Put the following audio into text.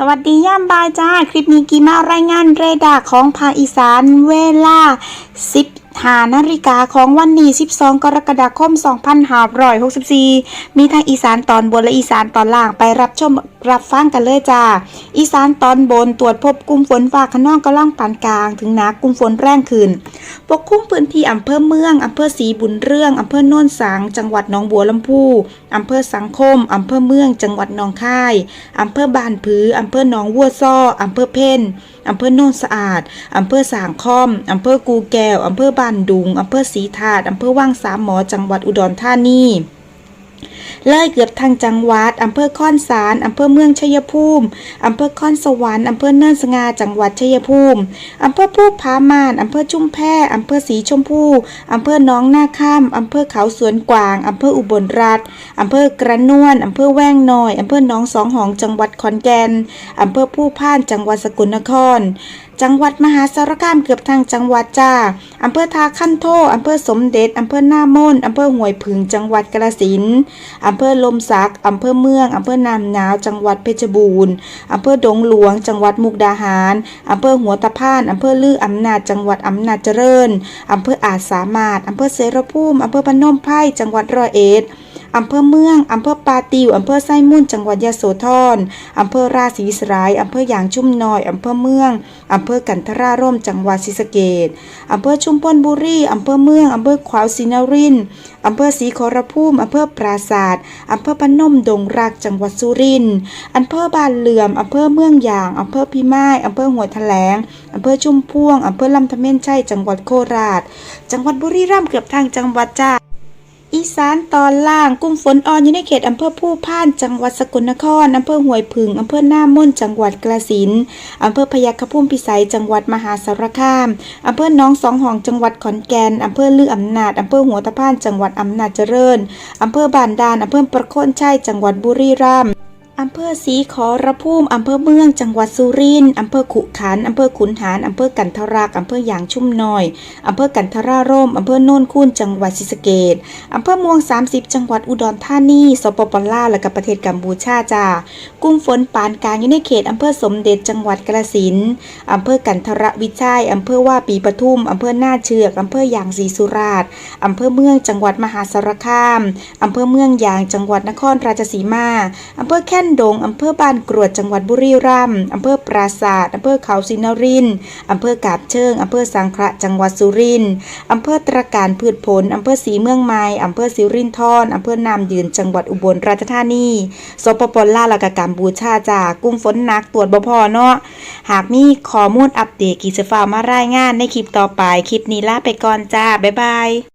สวัสดีย่ามบายจ้า คลิปนี้กีมารายงานเรดาร์ของภาคอีสานเวลา10 หานาฬิกาของวันนี้ 12 กรกฎาคม 2564 มีทางอีสานตอนบนและอีสานตอนล่างไปรับชมรับฟังกันเลยจ้า อีสานตอนบนตรวจพบกลุ่มฝนฟ้าขนองกำลังปานกลาง ถึงหนักกลุ่มฝนแรงขึ้น ปกคลุมพื้นที่อำเภอเมืองอำเภอศรีบุญเรื่องอำเภอโน่นสัง จังหวัดหนองบัวลำพูอำเภอสังคมอำเภอเมือง จังหวัดหนองคายอำเภอบ้านผืออำเภอหนองวัวซ้ออำเภอเพ่น อำเภอโนนสะอาดอำเภอสางค่อมอำเภอกูแก้วอำเภอบ้านดุงอำเภอศรีธาดอำเภอว่างสามหมอจังหวัดอุดรธานี เลยเกือบทางจังหวัดอำเภอค่อนสารอำเภอเมืองชัยภูมิอำเภอค่อนสวรรค์อำเภอเนินสง่าจังหวัดชัยภูมิอำเภอผู้พามานอำเภอชุ่มแพอำเภอสีชมพูอำเภอน้องหน้าข้ามอำเภอเขาสวนกวางอำเภออุบลรัฐอำเภอกระนวนอำเภอแว้งน้อยอำเภอหนองสองหองจังหวัดขอนแก่นอำเภอผู้พานจังหวัดสกลนคร จังหวัดมหาสารคามเกือบทางจังหวัดจ้าอำเภอทาคันโทอำเภอสมเด็จอำเภอหน้ามนอำเภอห้วยผึงจังหวัดกาฬสินธุ์อำเภอลมสักอำเภอเมืองอำเภอนามนาว จังหวัดเพชรบูรณ์อำเภอดงหลวง จังหวัดมุกดาหารอำเภอหัวตะพานอำเภอลืออำนาจจังหวัดอำนาจเจริญอำเภออาจสามารถอำเภอเสรภูมิอำเภอพนมไพรจังหวัดร้อยเอ็ด อำเภอเมืองอำเภอปาติวอำเภอไส้มุ่นจังหวัดยะโสธรอำเภอราศีสรายอำเภอหยางชุ่มน้อยอำเภอเมืองอำเภอกันทราร่มจังหวัดศรีสะเกษอำเภอชุมพลบุรีอำเภอเมืองอำเภอขวาวศรีนรินอำเภอศรีขอรภูมิอำเภอปราศาสตร์อำเภอพนมดงรักจังหวัดสุรินทร์อำเภอบ้านเหลื่อมอำเภอเมืองยางอำเภอพิมายอำเภอหัวแถลงอำเภอชุมพวงอำเภอลำทะเม่นชัยจังหวัดโคราช จังหวัดบุรีรัมย์เกือบทางจังหวัดจ้า อีสานตอนล่างกลุ่มฝนอ่อนอยู่ในเขตอำเภอผู้พานจังหวัดสกลนครอำเภอห้วยผึ่งอำเภอหน้าม่นจังหวัดกระสินอำเภอพยัคฆพุ่มพิสัยจังหวัดมหาสารคามอำเภอหน้องสองหองจังหวัดขอนแก่นอำเภอลืออำนาจอำเภอหัวตะพานจังหวัดอำนาจเจริญอำเภอบานดานอำเภอประโคนชัยจังหวัดบุรีรัมย์ อำเภอศรีขอรภูมิอำเภอเมือง จังหวัดสุรินทร์อำเภอขุขันอำเภอขุนหารอำเภอกันทรักอำเภอยางชุ่มน้อยอำเภอกันทราร่มอำเภอโน่นคูนจังหวัดศรีสะเกษอำเภอม่วง 30 จังหวัดอุดรธานีสปปลาวและกับประเทศกัมพูชาจ้ากลุ่มฝนปานกลางอยู่ในเขตอำเภอสมเด็จจังหวัดกระสินอำเภอกันทรวิชัยอำเภอว่าปีปทุมอำเภอหน้าเชือกอำเภอยางศรีสุราษฎร์อำเภอเมืองจังหวัดมหาสารคามอำเภอเมืองยางจังหวัดนครราชสีมาอำเภอแค่นดงอำเภอบ้านกรวดจังหวัดบุรีรัมย์อำเภอปราศาสตร์อำเภอเขาสินรินอำเภอกาบเชิงอำเภอสังขละจังหวัดสุรินทร์อำเภอตรการพืชผลอำเภอศรีเมืองไม้อำเภอสิรินธรอำเภอนามยืนจังหวัดอุบลราชธานีสปปลาวและกกัมพูชาจากลุ่มฝนหนักตรวจบ่พอเนาะหากมีข้อมูลอัปเดตกีจฟ้ามารายงานในคลิปต่อไปคลิปนี้ลาไปก่อนจ้าบ๊ายบาย